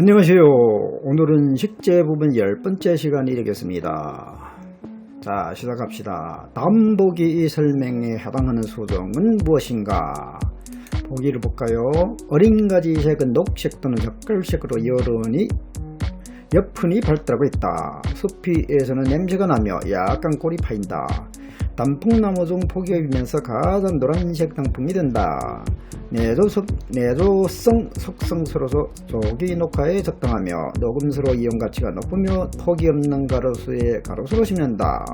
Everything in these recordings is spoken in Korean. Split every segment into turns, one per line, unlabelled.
안녕하세요. 오늘은 식재 부분 열 번째 시간이 되겠습니다. 자, 시작합시다. 다음 보기 설명에 해당하는 수정은 무엇인가? 보기를 볼까요? 어린 가지 색은 녹색 또는 젓갈색으로 여론이 옆은이 밝더라고 있다. 숲이에서는 냄새가 나며 약간 꼴이 파인다. 단풍나무 중 폭염이면서 가장 노란색 단풍이 된다. 내조속, 내조성 속성스러워서 조기 녹화에 적당하며 녹음수로 이용 가치가 높으며 폭이 없는 가로수에 가로수로 심는다.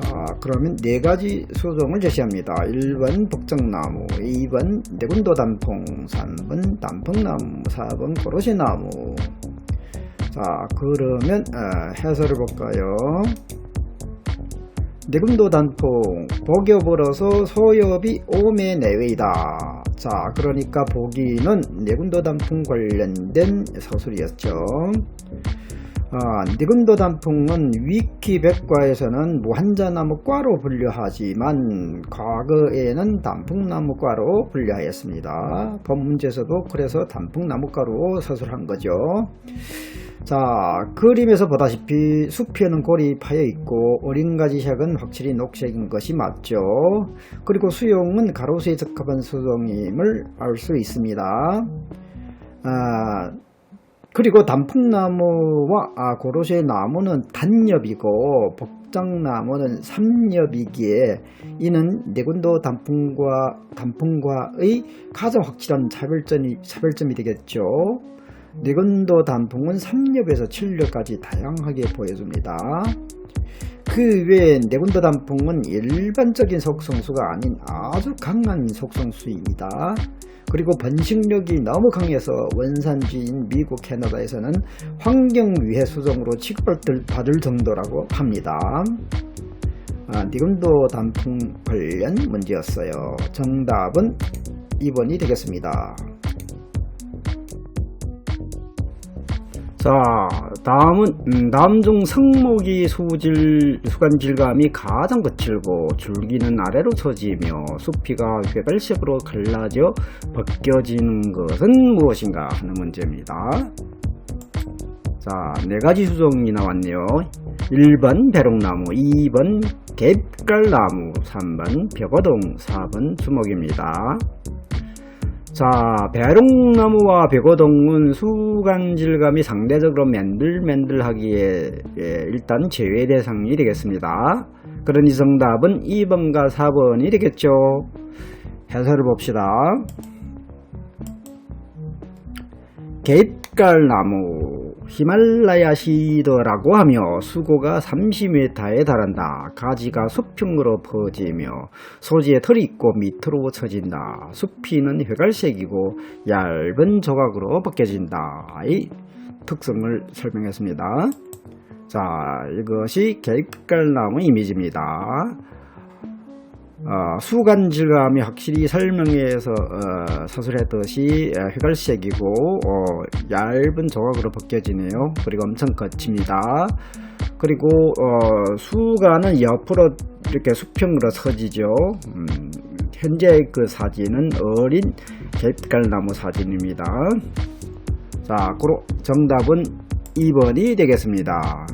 자, 그러면 네 가지 수종을 제시합니다. 1번 복정나무, 2번 내군도 단풍, 3번 단풍나무, 4번 고로시나무. 자, 그러면 어, 해설을 볼까요? 내금도 단풍, 복엽으로서 소엽이 오매 내외이다. 자, 그러니까 보기는 내금도 단풍 관련된 서술이었죠. 아, 니금도 단풍은 위키백과에서는 무한자나무과로 분류하지만 과거에는 단풍나무과로 분류하였습니다. 법문제에서도 그래서 단풍나무과로 서술한 거죠. 자 그림에서 보다시피 숲에는 골이 파여 있고 어린 가지 색은 확실히 녹색인 것이 맞죠. 그리고 수용은 가로수에 적합한 수종임을 알 수 있습니다. 아, 그리고 단풍나무와 아, 고로쇠 나무는 단엽이고 복장나무는 삼엽이기에 이는 내군도 단풍과 단풍과의 가장 확실한 차별점이, 차별점이 되겠죠 네건도 단풍은 3엽에서 7엽까지 다양하게 보여줍니다. 그 외에 네군도 단풍은 일반적인 속성수가 아닌 아주 강한 속성수입니다. 그리고 번식력이 너무 강해서 원산지인 미국 캐나다에서는 환경위해 수종으로 취급받을 정도라고 합니다. 아, 니금도 단풍 관련 문제였어요. 정답은 2번이 되겠습니다. 자, 다음은 음, 다음 중 성목이 수질 수간 질감이 가장 거칠고 줄기는 아래로 처지며 숲이가 괴발색으로 갈라져 벗겨지는 것은 무엇인가 하는 문제입니다. 자, 네 가지 수정이 나왔네요. 1번 배롱나무, 2번 갯갈나무, 3번 벽어동, 4번 주먹입니다. 자, 배롱나무와 백어동은 수간 질감이 상대적으로 맨들맨들하기에 예, 일단 제외 대상이 되겠습니다. 그러니 정답은 2번과 4번이 되겠죠. 해설을 봅시다. 갯갈나무 히말라야 시더라고 하며 수고가 30m에 달한다. 가지가 수평으로 퍼지며 소지에 털이 있고 밑으로 처진다. 숲이는 회갈색이고 얇은 조각으로 벗겨진다. 이 특성을 설명했습니다. 자, 이것이 갯갈나무 이미지입니다. 어, 수간 질감이 확실히 설명에서 어, 서술했듯이 어, 휘갈색이고 어, 얇은 조각으로 벗겨지네요. 그리고 엄청 거칩니다. 그리고 어, 수간은 옆으로 이렇게 수평으로 서지죠. 음, 현재 그 사진은 어린 갯갈나무 사진입니다. 자, 그로 정답은 2번이 되겠습니다.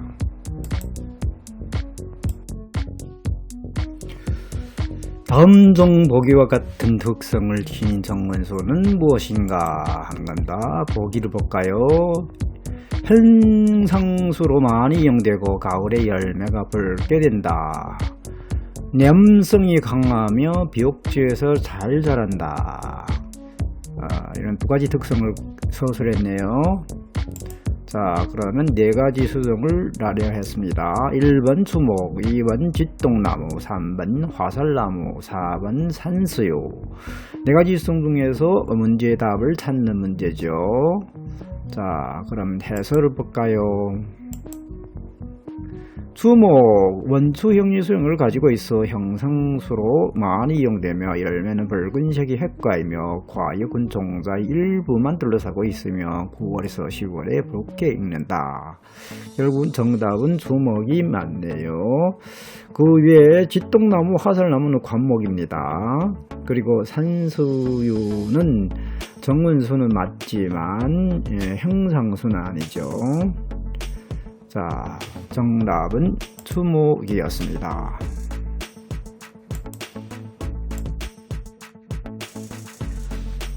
다음 종 보기와 같은 특성을 지닌 정문소는 무엇인가 한간다 보기를 볼까요? 현상수로 많이 이용되고 가을에 열매가 붉게 된다. 냄성이 강하며 비옥지에서 잘 자란다. 아, 이런 두 가지 특성을 서술했네요. 자 그러면 네 가지 수종을 나열했습니다. 1번 수목, 2번 쥐똥나무, 3번 화살나무, 4번 산수요. 네 가지 수종 중에서 문제의 답을 찾는 문제죠. 자 그럼 해설을 볼까요? 주목 원투형리 수형을 가지고 있어 형상수로 많이 이용되며 열매는 붉은색이 핵과이며 과육은 종자의 일부만 둘러싸고 있으며 9월에서 10월에 붉게 익는다. 결국은 정답은 주목이 맞네요. 그 외에 쥐똥나무, 화살나무는 관목입니다. 그리고 산수유는 정문수는 맞지만 예, 형상수는 아니죠. 자, 정답은 투목이었습니다.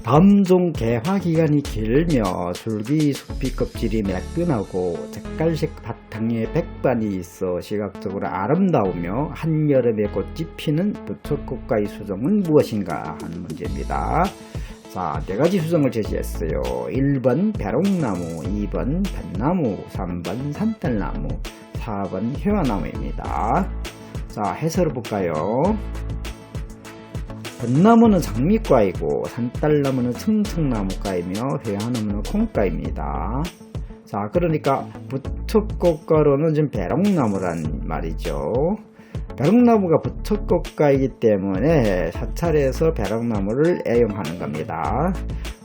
밤종 개화 기간이 길며 줄기 숲이 껍질이 매끈하고 색깔색 바탕에 백반이 있어 시각적으로 아름다우며 한여름에 꽃이 피는 부처꽃과의 수종은 무엇인가 하는 문제입니다. 자, 네 가지 수정을 제시했어요. 1번 벼롱나무, 2번 뱃나무, 3번 산딸나무, 4번 회화나무입니다. 자, 해설을 볼까요? 뱃나무는 장미과이고 산딸나무는 청청나무과이며 회화나무는 콩과입니다. 자, 그러니까 부처꽃가로는 지금 벼롱나무란 말이죠. 벼룩나무가 부처꽃가이기 때문에 사찰에서 벼룩나무를 애용하는 겁니다.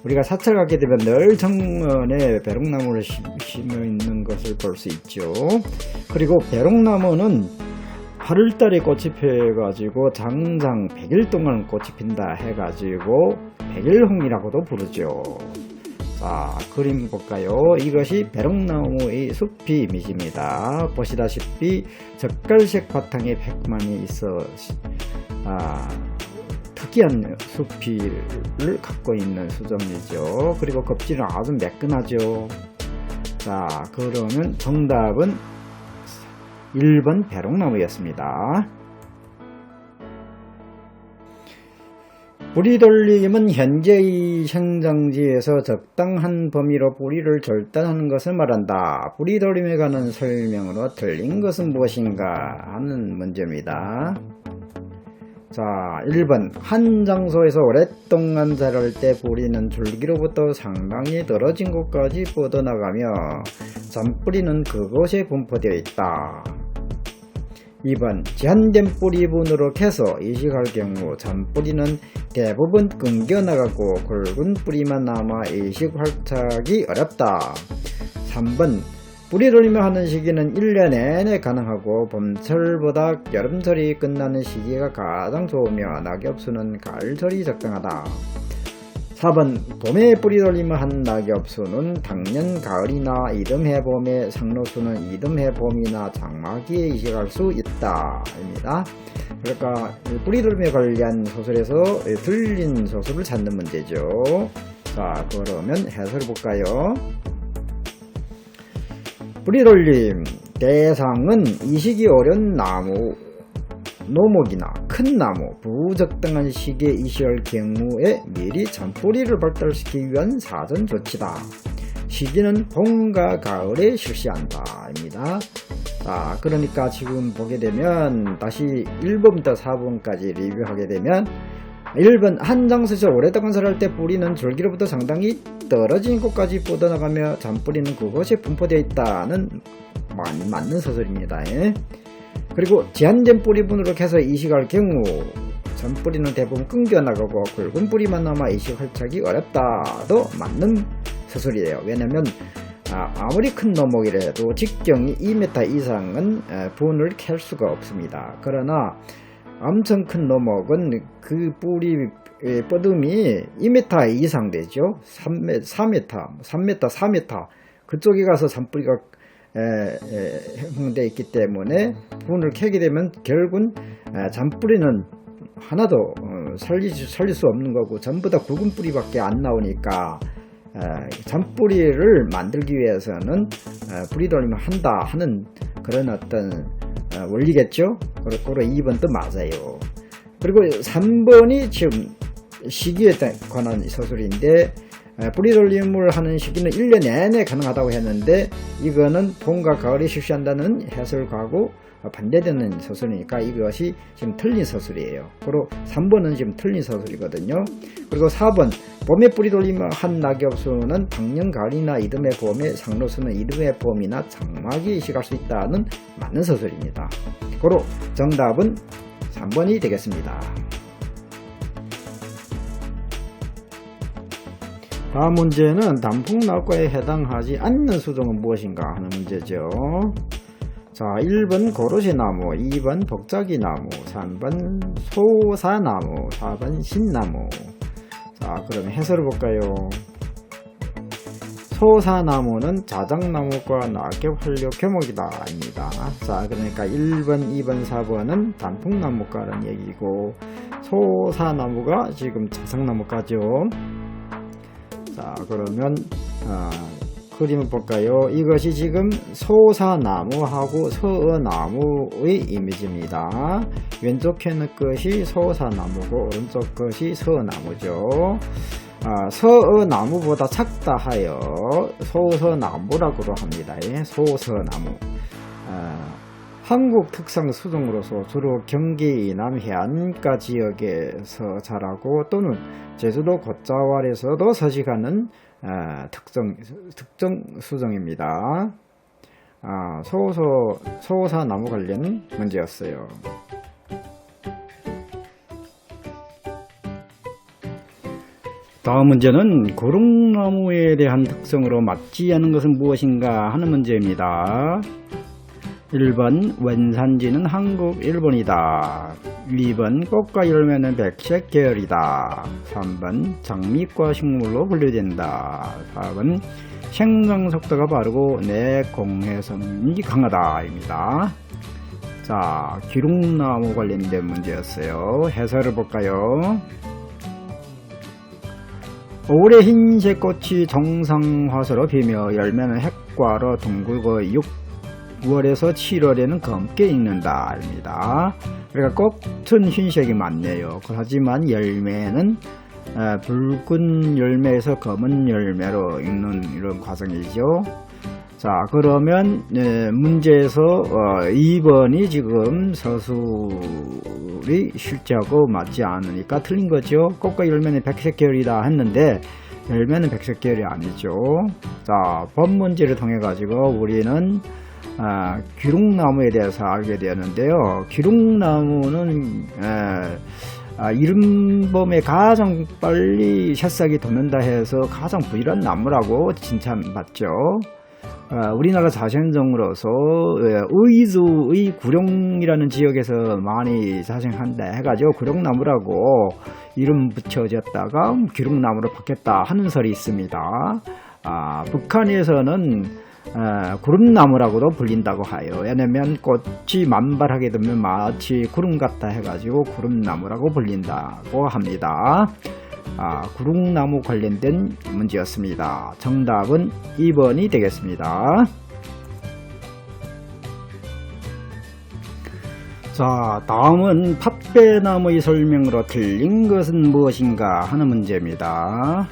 우리가 사찰 가게 되면 늘 정원에 벼룩나무를 심어 있는 것을 볼 수 있죠. 그리고 벼룩나무는 8월달에 꽃이 피어가지고 장장 100일 동안 꽃이 핀다 해가지고 백일홍이라고도 부르죠. 자, 그림 볼까요? 이것이 벼룩나무의 숲이 이미지입니다. 보시다시피 젓갈색 바탕에 백만이 있어 아, 특이한 숲이를 갖고 있는 수정이죠. 그리고 껍질은 아주 매끈하죠. 자, 그러면 정답은 1번 벼룩나무였습니다. 뿌리 돌림은 현재의 생장지에서 적당한 범위로 뿌리를 절단하는 것을 말한다. 뿌리 돌림에 관한 설명으로 틀린 것은 무엇인가 하는 문제입니다. 자, 1번. 한 장소에서 오랫동안 자랄 때 뿌리는 줄기로부터 상당히 떨어진 곳까지 뻗어나가며 잔뿌리는 그곳에 분포되어 있다. 2번 제한된 뿌리 분으로 캐서 이식할 경우 잔뿌리는 대부분 끊겨나가고 굵은 뿌리만 남아 이식 활착이 어렵다. 3번 뿌리 돌리며 하는 시기는 1년 내내 가능하고 봄철보다 여름철이 끝나는 시기가 가장 좋으며 낙엽수는 가을철이 적당하다. 4번 봄에 뿌리 돌림을 한 낙엽수는 당년 가을이나 이듬해 봄에 상록수는 이듬해 봄이나 장마기에 이식할 수 있다 입니다. 그러니까 뿌리 돌림에 관련 소설에서 들린 소설을 찾는 문제죠. 자 그러면 해설을 볼까요? 뿌리 돌림 대상은 이식이 어려운 나무 노목이나 큰 나무, 부적당한 시기에 이시할 경우에 미리 잔뿌리를 발달시키기 위한 사전 조치다. 시기는 봄과 가을에 실시한다. 입니다. 자, 그러니까 지금 보게 되면 다시 1번부터 4번까지 리뷰하게 되면 1번 한 장소에서 오랫동안 살할 때 뿌리는 줄기로부터 상당히 떨어진 곳까지 뻗어나가며 잔뿌리는 그곳에 분포되어 있다는 맞는 서술입니다. 예. 그리고 제한된 뿌리분으로 캐서 이식할 경우 전 뿌리는 대부분 끊겨나가고 굵은 뿌리만 남아 이식 활착이 어렵다도 맞는 서술이에요. 왜냐면 아, 무리큰 노목이라도 직경이 2m 이상은 분을 캘 수가 없습니다. 그러나 엄청 큰 노목은 그 뿌리 뻗음이 2m 이상 되죠. 3m, 4m, 3m, 4m 그쪽에 가서 잔뿌리가 형성되어 있기 때문에 분을 캐게 되면 결국은 잔뿌리는 하나도 어, 살리, 살릴 수 없는 거고 전부 다 굵은 뿌리밖에 안 나오니까 잔뿌리를 만들기 위해서는 뿌리 돌림을 한다 하는 그런 어떤 어, 원리겠죠. 그리고 2번도 맞아요. 그리고 3번이 지금 시기에 관한 서술인데 에, 뿌리 돌림을 하는 시기는 1년 내내 가능하다고 했는데 이거는 봄과 가을에 실시한다는 해설과고 반대되는 서술이니까 이것이 지금 틀린 서술이에요. 그리고 3번은 지금 틀린 서술이거든요. 그리고 4번 봄에 뿌리 돌림을 한 낙엽수는 작년 가을이나 이듬해 봄에 상로수는 이듬해 봄이나 장마기 시갈 수 있다는 맞는 서술입니다. 그리고 정답은 3번이 되겠습니다. 다음 문제는 단풍나무과에 해당하지 않는 수종은 무엇인가 하는 문제죠. 자, 1번 고로시나무, 2번 복자기나무, 3번 소사나무, 4번 신나무. 자, 그럼 해설을 볼까요? 소사나무는 자작나무과 낙엽 활류 교목이다. 입니다. 자, 그러니까 1번, 2번, 4번은 단풍나무과라는 얘기고, 소사나무가 지금 자작나무과죠. 자, 그러면, 아, 그림을 볼까요? 이것이 지금 소사나무하고 서어나무의 이미지입니다. 왼쪽 편의 것이 소사나무고 오른쪽 것이 서어나무죠. 아, 서어나무보다 작다 하여 소서나무라고도 합니다. 예, 소서나무. 아, 한국 특성 수종으로서 주로 경기 이남 해안가 지역에서 자라고 또는 제주도 곶자왈에서도 서식하는 아, 특정 특정 수종입니다. 아, 소소 소사 나무 관련 문제였어요. 다음 문제는 고롱나무에 대한 특성으로 맞지 않은 것은 무엇인가 하는 문제입니다. 1번 원산지는 한국, 일본이다. 2번 꽃과 열매는 백색 계열이다. 3번 장미과 식물로 분류된다. 4번 생장 속도가 빠르고 내 공해성이 강하다. 입니다. 자, 기록나무 관련된 문제였어요. 해설을 볼까요? 올해 흰색 꽃이 정상화서로 피며 열매는 핵과로 둥글고 6 월에서 7월에는 검게 익는다. 입니다. 그러니까 꽃은 흰색이 많네요. 하지만 열매는 아, 붉은 열매에서 검은 열매로 익는 이런 과정이죠. 자, 그러면 네, 문제에서 어, 2번이 지금 서술이 실제하고 맞지 않으니까 틀린 거죠. 꽃과 열매는 백색 계열이다 했는데 열매는 백색 계열이 아니죠. 자, 법 문제를 통해 가지고 우리는 아, 기록나무에 대해서 알게 되었는데요. 기록나무는 에, 아, 이른봄에 가장 빨리 새싹이 돋는다 해서 가장 부지런 나무라고 칭찬받죠. 아, 우리나라 자생정으로서 예, 의주의 구룡이라는 지역에서 많이 자생한다 해가지고 구룡나무라고 이름 붙여졌다가 기록나무로 바뀌었다 하는 설이 있습니다. 아, 북한에서는 아, 구름나무라고도 불린다고 하여 왜냐면 꽃이 만발하게 되면 마치 구름 같다 해가지고 구름나무라고 불린다고 합니다. 아, 구름나무 관련된 문제였습니다. 정답은 2번이 되겠습니다. 자, 다음은 팥배나무의 설명으로 틀린 것은 무엇인가 하는 문제입니다.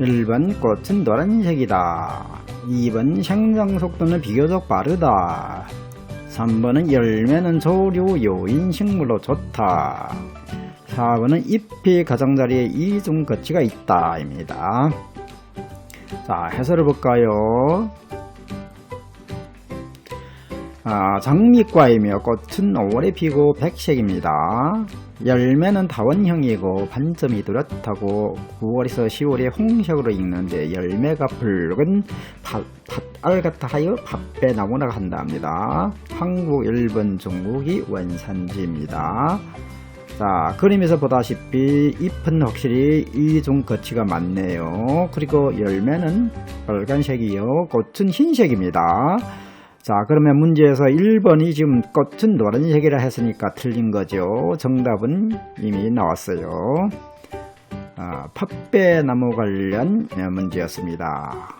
1번 꽃은 노란색이다. 2번 생장 속도는 비교적 빠르다. 3번은 열매는 조류 요인 식물로 좋다. 4번은 잎이 가장자리에 이중 거치가 있다. 입니다. 자, 해설을 볼까요? 아, 장미과이며 꽃은 5월에 피고 백색입니다. 열매는 다원형이고 반점이 뚜렷하고 9월에서 10월에 홍색으로 익는데 열매가 붉은 팥, 팥알 같아 하여 팥배나무라고 한답니다. 한국, 일본, 중국이 원산지입니다. 자, 그림에서 보다시피 잎은 확실히 이중 거치가 많네요. 그리고 열매는 빨간색이요. 꽃은 흰색입니다. 자, 그러면 문제에서 1번이 지금 꽃은 노란색이라 했으니까 틀린 거죠. 정답은 이미 나왔어요. 아, 팥배 나무 관련 문제였습니다.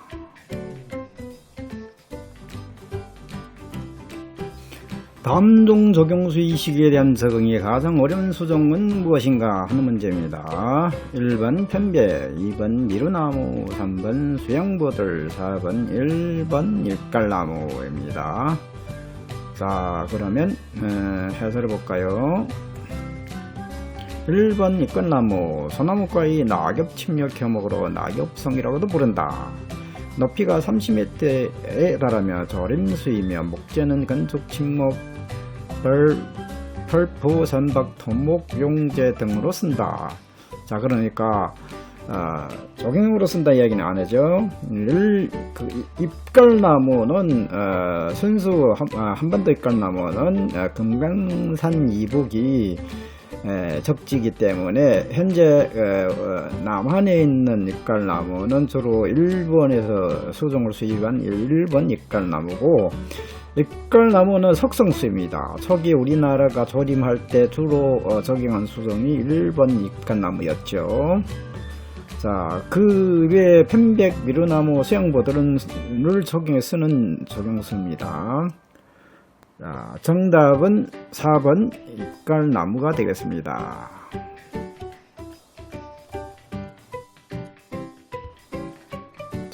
담동 적용수의 시기에 대한 적응이 가장 어려운 수종은 무엇인가 하는 문제입니다. 1번 편배, 2번 미루나무, 3번 수양보들, 4번 1번 일갈나무입니다. 자 그러면 어, 해설해 볼까요? 1번 이건나무, 소나무과의 낙엽 침략 효목으로 낙엽성이라고도 부른다. 높이가 30m에 달하며 저림수이며 목재는 건축 침목, 벌, 펄프, 선박, 토목, 용재 등으로 쓴다. 자 그러니까 아, 조경으로 쓴다 이야기는 안 하죠. 일, 그 이- 잎갈나무는 어, 순수 한, 아, 한반도 잎갈나무는 어, 금강산 이북이 에, 적지기 때문에 현재 에, 어, 남한에 있는 잎갈나무는 주로 일본에서 수종을 수입한 일본 잎갈나무고 잎갈나무는 석성수입니다. 초기 우리나라가 조림할 때 주로 어, 적용한 수종이 일본 잎갈나무였죠. 자, 그 외에 편백, 미루나무, 수양보들을 적용해 쓰는 적용수입니다. 자, 정답은 4번 잎갈나무가 되겠습니다.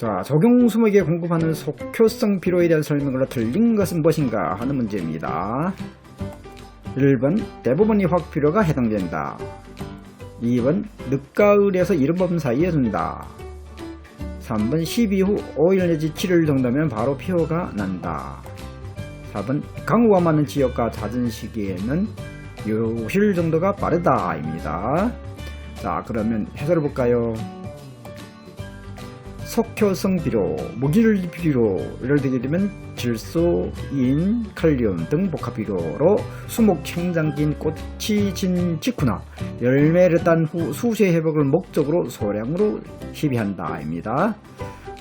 자, 적용 수목에 공급하는 속효성 비료에 대한 설명으로 틀린 것은 무엇인가 하는 문제입니다. 1번 대부분이 확비료가 해당된다. 2번 늦가을에서 이른봄 사이에 준다. 3번 12후 5일 내지 7일 정도면 바로 피효가 난다. 4번 강우가 많은 지역과 잦은 시기에는 6일 정도가 빠르다입니다. 자 그러면 해설해 볼까요? 석효성 비료, 무기를 비료를 되게 되면 질소, 인, 칼륨 등 복합 비료로 수목 청장기인 꽃이 진 직후나 열매를 딴 후 수세 회복을 목적으로 소량으로 희비한다입니다.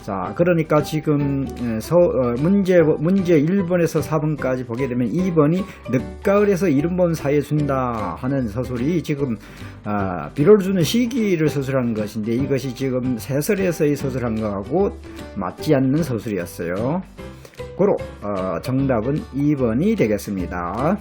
자, 그러니까 지금 에, 서, 어, 문제 문제 1번에서 4번까지 보게 되면 2번이 늦가을에서 이른봄 사이에 준다 하는 서술이 지금 아, 비료를 주는 시기를 서술한 것인데 이것이 지금 세설에서의 서술한 것하고 맞지 않는 서술이었어요. 고로 어, 정답은 2번이 되겠습니다.